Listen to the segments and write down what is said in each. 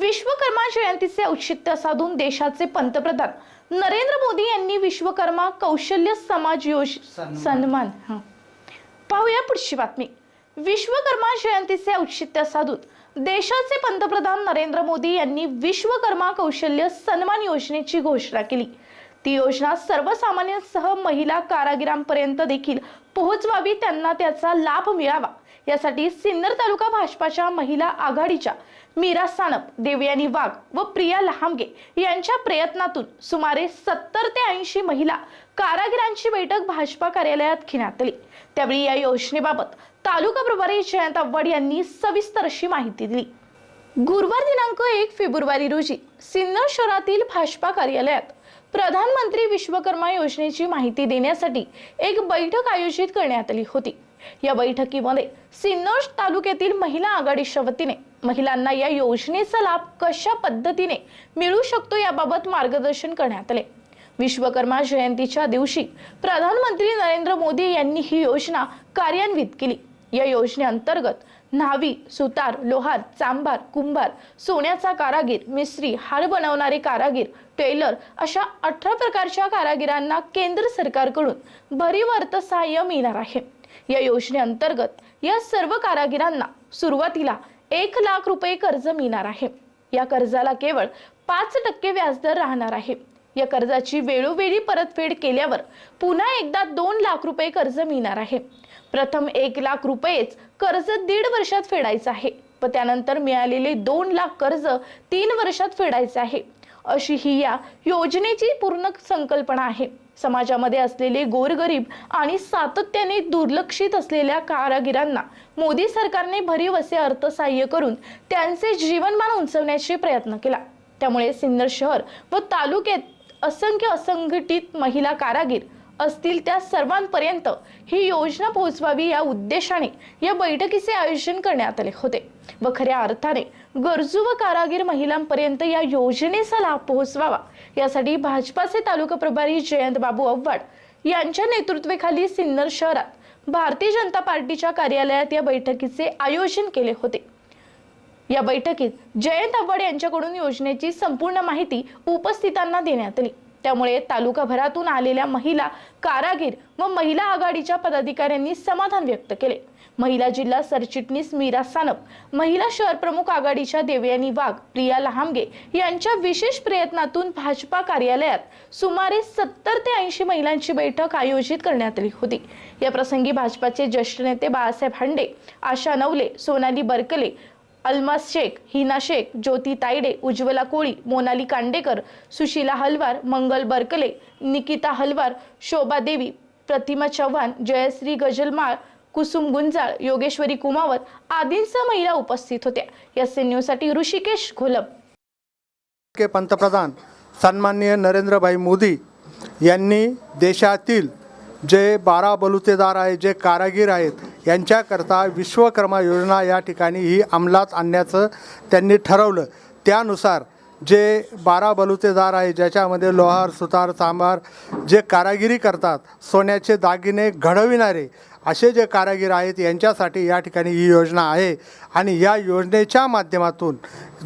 विश्वकर्मा जयंतीचे औचित्य साधून देशाचे पंतप्रधान नरेंद्र मोदी यांनी विश्वकर्मा कौशल्य समाज योज सन्मान. पाहूया पुढची बातमी. विश्वकर्मा जयंतीचे औचित्य साधून देशाचे पंतप्रधान नरेंद्र मोदी यांनी विश्वकर्मा कौशल्य सन्मान योजनेची घोषणा केली. ती योजना सर्वसामान्यांसह महिला कारागिरांपर्यंत देखील पोहोचवावी त्यांना त्याचा लाभ मिळावा. यासाठी सिन्नर तालुका भाजपाच्या महिला आघाडीच्या मीरा सानप देवयानी वाघ व प्रिया लहामगे यांच्या प्रयत्नातून सुमारे सत्तर ते ऐंशी महिला कारागिरांची बैठक भाजपा कार्यालयात घेण्यात आली. त्यावेळी या योजनेबाबत तालुका प्रभारी जयंत आव्हाड यांनी सविस्तर अशी माहिती दिली. गुरुवार दिनांक एक फेब्रुवारी रोजी सिन्नर शहरातील भाजपा कार्यालयात प्रधानमंत्री विश्वकर्मा योजनेची माहिती देण्यासाठी एक बैठक आयोजित करण्यात आली होती. या बैठकीमध्ये सिन्नर तालुक्यातील महिला आघाडीच्या वतीने महिलांना या योजनेचा लाभ कशा पद्धतीने मिळू शकतो याबाबत मार्गदर्शन करण्यात आले. विश्वकर्मा जयंतीच्या दिवशी प्रधानमंत्री नरेंद्र मोदी यांनी ही योजना कार्यान्वित केली. या योजनेअंतर्गत न्हावी सुतार लोहार चांभार कुंभार सोन्याचा कारागीर मिस्त्री हार बनवणारे कारागीर टेलर अशा अठरा प्रकारच्या कारागिरांना केंद्र सरकारकडून भरीव अर्थसहाय्य मिळणार आहे. या योजनेअंतर्गत या सर्व कारागिरांना सुरुवातीला एक लाख रुपये कर्ज मिळणार आहे. या कर्जाला केवळ पाच टक्के व्याजदर राहणार आहे. या कर्जाची वेळोवेळी परतफेड केल्यावर पुन्हा एकदा दोन लाख रुपये कर्ज मिळणार आहे. प्रथम एक लाख रुपयेच कर्ज दीड वर्षात फेडायचं आहे व त्यानंतर मिळालेले दोन लाख कर्ज तीन वर्षात फेडायचे आहे. अशी ही या योजनेची पूर्ण संकल्पना आहे. समाजामध्ये असलेले गोरगरीब आणि सातत्याने दुर्लक्षित असलेल्या कारागिरांना मोदी सरकारने भरीव असे अर्थसहाय्य करून त्यांचे जीवनमान उंचवण्याचे प्रयत्न केला. त्यामुळे सिन्नर शहर व तालुक्यात असंख्य असंघटित महिला कारागीर असतील त्या सर्वांपर्यंत ही योजना पोहोचवावी या उद्देशाने या बैठकीचे आयोजन करण्यात आले होते. व खऱ्या अर्थाने गरजू व कारागीर महिलांपर्यंत या योजनेचा लाभ पोहोचवावा यासाठी भाजपाचे तालुका प्रभारी जयंत बाबू आव्हाड यांच्या नेतृत्वाखाली सिन्नर शहरात भारतीय जनता पार्टीच्या कार्यालयात या बैठकीचे आयोजन केले होते. या बैठकीत जयंत आव्हाड यांच्याकडून योजनेची संपूर्ण माहिती उपस्थितांना देण्यात आली. त्यामुळे तालुकाभरातून आलेल्या महिला कारागीर व महिला आघाडीच्या पदाधिकाऱ्यांनी समाधान व्यक्त केले. महिला जिल्हा सरचिटणीस मीरा सानप महिला शहर प्रमुख आघाडीच्या देवयानी वाघ प्रिया लहामगे यांच्या विशेष प्रयत्नातून भाजपा कार्यालयात सुमारे सत्तर ते ऐंशी महिलांची बैठक आयोजित करण्यात आली होती. या प्रसंगी भाजपाचे ज्येष्ठ नेते बाळासाहेब हांडे आशा नवले सोनाली बरकले अल्मास शेख हिना शेख ज्योती तायडे उज्ज्वला कोळी मोनाली कांडेकर सुशीला हलवार मंगल बरकले निकिता हलवार शोभा देवी प्रतिमा चव्हाण जयश्री गजलमाळ कुसुम गुंजाळ योगेश्वरी कुमावत आदींसह महिला उपस्थित होत्या. या न्यूजसाठी ऋषिकेश घोलप के पंतप्रधान सन्माननीय नरेंद्रभाई मोदी यांनी देशातील जे बारा बलुतेदार आहेत जे कारागीर आहेत यांच्याकरता विश्वकर्मा योजना या ठिकाणी ही अंमलात आणण्याचं त्यांनी ठरवलं. त्यानुसार जे बारा बलुतेदार आहे ज्याच्यामध्ये लोहार सुतार चांभार जे कारागिरी करतात सोन्याचे दागिने घडविणारे असे जे कारागीर आहेत यांच्यासाठी या ठिकाणी ही योजना आहे. आणि या योजनेच्या माध्यमातून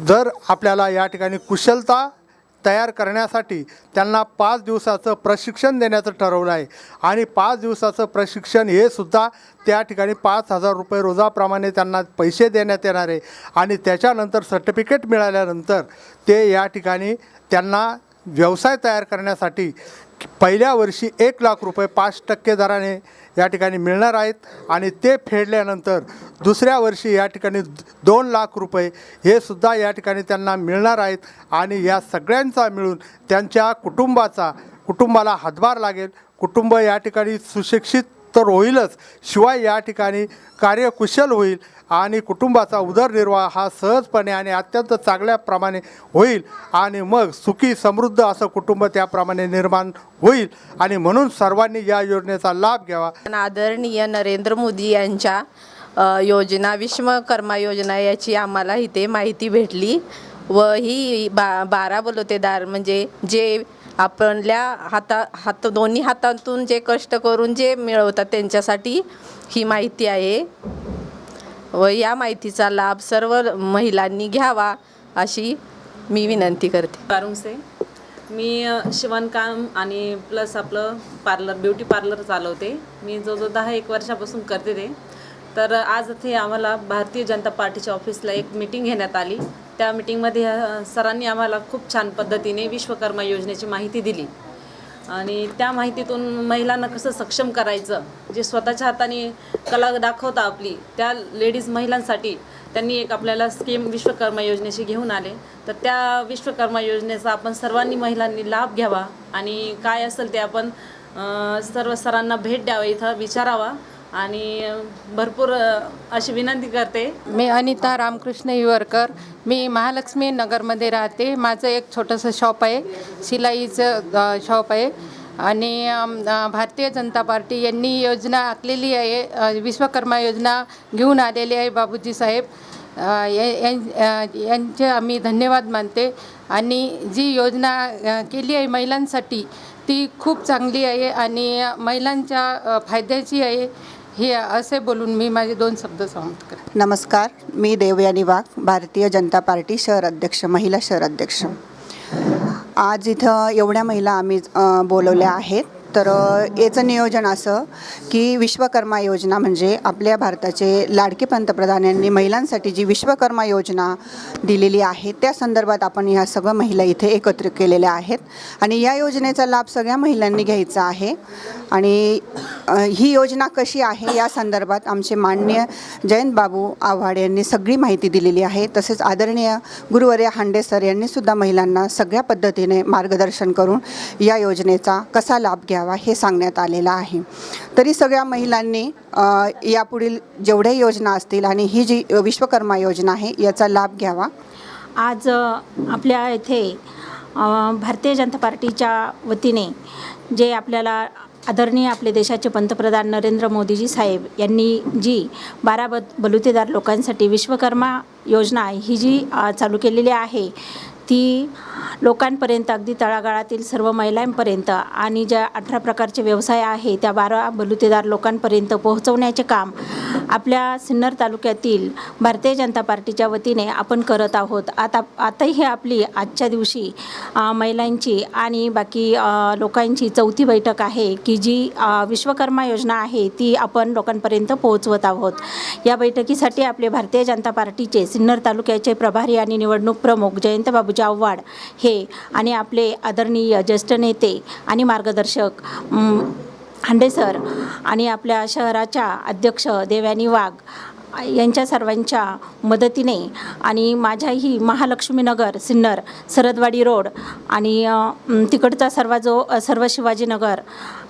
जर आपल्याला या ठिकाणी कुशलता तयार करण्यासाठी त्यांना पाच दिवसाचं प्रशिक्षण देण्याचं ठरवलं आहे. आणि पाच दिवसाचं प्रशिक्षण हे सुद्धा त्या ठिकाणी पाच हजार रुपये रोजाप्रमाणे त्यांना पैसे देण्यात येणार आहे. आणि त्याच्यानंतर सर्टिफिकेट मिळाल्यानंतर ते या ठिकाणी त्यांना व्यवसाय तयार करण्यासाठी पहिल्या वर्षी एक लाख रुपये पाच टक्के दराने या ठिकाणी मिळणार आहेत आणि ते फेडल्यानंतर दुसऱ्या वर्षी या ठिकाणी दोन लाख रुपये हे सुद्धा या ठिकाणी त्यांना मिळणार आहेत आणि या सगळ्यांचा मिळून त्यांच्या कुटुंबाचा कुटुंबाला हातभार लागेल. कुटुंब या ठिकाणी सुशिक्षित तर होईलच. शिवाय या ठिकाणी कार्यकुशल होईल आणि कुटुंबाचा उदरनिर्वाह हा सहजपणे आणि अत्यंत चांगल्याप्रमाणे होईल आणि मग सुखी समृद्ध असं कुटुंब त्याप्रमाणे निर्माण होईल. आणि म्हणून सर्वांनी या योजनेचा लाभ घ्यावा. आदरणीय नरेंद्र मोदी यांच्या योजना विश्वकर्मा योजना याची आम्हाला इथे माहिती भेटली व ही बा बारा बलुतेदार म्हणजे जे आपल्या हाता हात दोन्ही हातातून जे कष्ट करून जे मिळवतात त्यांच्यासाठी ही माहिती आहे. व या माहितीचा लाभ सर्व महिलांनी घ्यावा अशी मी विनंती करते. पारुंगसे मी शिवणकाम आणि प्लस आपलं पार्लर ब्युटी पार्लर चालवते. मी जवळजवळ दहा एक वर्षापासून करते ते. तर आज इथे आम्हाला भारतीय जनता पार्टीच्या ऑफिसला एक मीटिंग घेण्यात आली. त्या मिटिंगमध्ये सरांनी आम्हाला खूप छान पद्धतीने विश्वकर्मा योजनेची माहिती दिली. आणि त्या माहितीतून महिलांना कसं सक्षम करायचं जे स्वतःच्या हाताने कला दाखवता आपली त्या लेडीज महिलांसाठी त्यांनी एक आपल्याला स्कीम विश्वकर्मा योजनेशी घेऊन आले. तर त्या विश्वकर्मा योजनेचा आपण सर्वांनी महिलांनी लाभ घ्यावा आणि काय असेल ते आपण सर्व सरांना भेट द्यावा इथं विचारावा. आणि भरपूर अशी विनंती करते. मी अनिता रामकृष्ण इवरकर. मी महालक्ष्मी नगरमध्ये राहते. माझं एक छोटंसं शॉप आहे. शिलाईचं शॉप आहे. आणि भारतीय जनता पार्टी यांनी योजना आखलेली आहे. विश्वकर्मा योजना घेऊन आलेली आहे बाबूजी साहेब. यां- यांचे आम्ही धन्यवाद मानते. आणि जी योजना केली आहे महिलांसाठी ती खूप चांगली आहे. आणि महिलांच्या फायद्याची आहे. हे असे बोलून मी माझे दोन शब्द समाप्त करते नमस्कार मी देवयानी वाघ भारतीय जनता पार्टी शहर अध्यक्ष महिला शहर अध्यक्ष. आज इथं एवढ्या महिला आम्ही बोलवल्या आहेत. तर याचं नियोजन असं की विश्वकर्मा योजना म्हणजे आपल्या भारताचे लाडके पंतप्रधान यांनी महिलांसाठी जी विश्वकर्मा योजना दिलेली आहे त्या संदर्भात आपण ह्या सगळ्या महिला इथे एकत्र केलेल्या आहेत. आणि या योजनेचा लाभ सगळ्या महिलांनी घ्यायचा आहे. आणि ही योजना कशी आहे या संदर्भात आमचे माननीय जयंत बाबू आव्हाड यांनी सगळी माहिती दिलेली आहे. तसेच आदरणीय गुरुवर्य हांडे सर यांनीसुद्धा महिलांना सगळ्या पद्धतीने मार्गदर्शन करून या योजनेचा कसा लाभ द्यावा हे सांगण्यात आलेलं आहे. तरी सगळ्या महिलांनी यापुढील जेवढ्या योजना असतील आणि ही जी विश्वकर्मा योजना आहे याचा लाभ घ्यावा. आज आपल्या येथे भारतीय जनता पार्टीच्या वतीने जे आपल्याला आदरणीय आपले देशाचे पंतप्रधान नरेंद्र मोदीजी साहेब यांनी जी बारा ब बलुतेदार लोकांसाठी विश्वकर्मा योजना ही जी चालू केलेली आहे ती लोकांपर्यंत अगदी तळागाळातील सर्व महिलांपर्यंत आणि ज्या अठरा प्रकारचे व्यवसाय आहे त्या बारा बलुतेदार लोकांपर्यंत पोहोचवण्याचे काम आपल्या सिन्नर तालुक्यातील भारतीय जनता पार्टीच्या वतीने आपण करत आहोत. आता आताही आपली आजच्या दिवशी महिलांची आणि बाकी लोकांची चौथी बैठक आहे की जी विश्वकर्मा योजना आहे ती आपण लोकांपर्यंत पोहोचवत आहोत. या बैठकीसाठी आपले भारतीय जनता पार्टीचे सिन्नर तालुक्याचे प्रभारी आणि निवडणूक प्रमुख जयंत बाबूजी जाववाड हे आणि आपले आदरणीय ज्येष्ठ नेते आणि मार्गदर्शक म, सर आणि आपल्या शहराच्या अध्यक्ष देवयानी वाघ यांच्या सर्वांच्या मदतीने आणि माझ्याही महालक्ष्मीनगर सिन्नर सरदवाडी रोड आणि तिकडचा सर्व जो सर्व शिवाजीनगर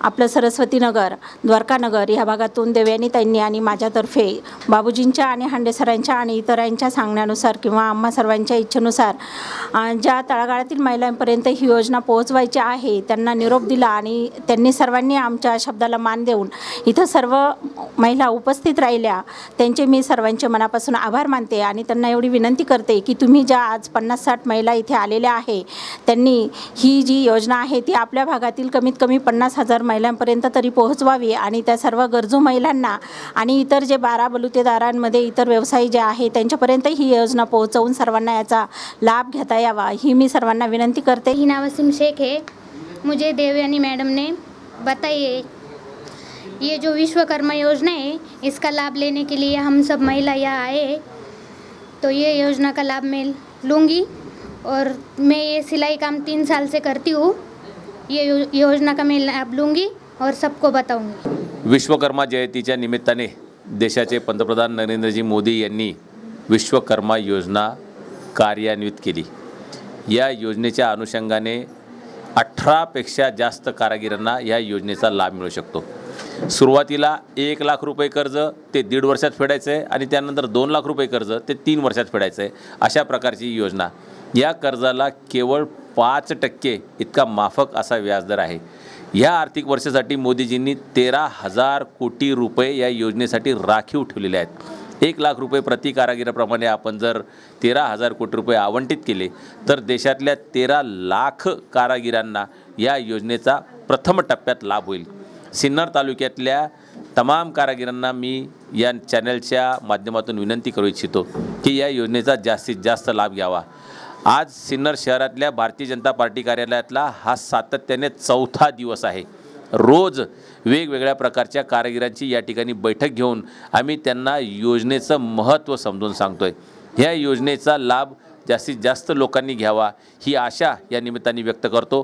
आपलं सरस्वतीनगर द्वारकानगर ह्या भागातून देवयानी ताईंनी आणि माझ्यातर्फे बाबूजींच्या आणि हांडेसरांच्या आणि इतरांच्या सांगण्यानुसार किंवा आम्हा सर्वांच्या इच्छेनुसार ज्या तळागाळातील महिलांपर्यंत ही योजना पोहोचवायची आहे त्यांना निरोप दिला आणि त्यांनी सर्वांनी आमच्या शब्दाला मान देऊन इथं सर्व महिला उपस्थित राहिल्या त्यांचे मी सर्वांचे मनापासून आभार मानते आणि त्यांना एवढी विनंती करते की तुम्ही ज्या आज पन्नास साठ महिला इथे आलेल्या आहे त्यांनी ही जी योजना आहे ती आपल्या भागातील कमीत कमी पन्नास हजार महिलांपर्यंत तरी पोहोचवावी आणि त्या सर्व गरजू महिलांना आणि इतर जे बारा बलुतेदारांमध्ये इतर व्यवसायी जे आहे त्यांच्यापर्यंत ही योजना पोहोचवून सर्वांना याचा लाभ घेता यावा ही मी सर्वांना विनंती करते. हिना वसीम शेख है मुझे देवयानी मैडम ने बताई ये जो विश्वकर्मा योजना है, इसका लाभ लेने के लिए हम सब महिला यहाँ आए तो ये योजना का लाभ मैं लूँगी और मैं ये सिलाई काम तीन साल से करती हूँ। ये योजना का मैं लाभ लूँगी और सबको बताऊँगी। विश्वकर्मा जयंती जयंतीच्या निमित्ताने देशाचे पंतप्रधान नरेंद्रजी मोदी यांनी विश्वकर्मा योजना कार्यान्वित केली. या योजनेच्या अनुषंगाने अठरापेक्षा जास्त कारागिरांना या योजनेचा लाभ मिळू शकतो. सुरुवातीला एक लाख रुपये कर्ज ते दीड वर्षात फेडायचं आहे आणि त्यानंतर दोन लाख रुपये कर्ज ते तीन वर्षात फेडायचं आहे अशा प्रकारची योजना. या कर्जाला केवळ पाच टक्के इतका माफक असा व्याजदर आहे. ह्या आर्थिक वर्षासाठी मोदीजींनी तेरा हजार कोटी रुपये या योजनेसाठी राखीव ठेवलेले आहेत. एक लाख रुपये प्रति कारागिराप्रमाणे आपण जर तेरा हजार कोटी रुपये आवंटित केले तर देशातल्या तेरा लाख कारागिरांना या योजनेचा प्रथम टप्प्यात लाभ होईल. सिन्नर तालुक्यातल्या तमाम कारागिरांना मी या चॅनलच्या माध्यमातून विनंती करू इच्छितो की या योजनेचा जास्तीत जास्त लाभ घ्यावा. आज सिन्नर शहरातल्या भारतीय जनता पार्टी कार्यालयातला हा सातत्याने चौथा दिवस आहे. रोज वेगवेगळ्या प्रकारच्या कारागिरांची या ठिकाणी बैठक घेऊन आम्ही त्यांना योजनेचं महत्त्व समजून सांगतो आहे ह्या योजनेचा लाभ जास्तीत जास्त लोकांनी घ्यावा ही आशा या निमित्ताने व्यक्त करतो.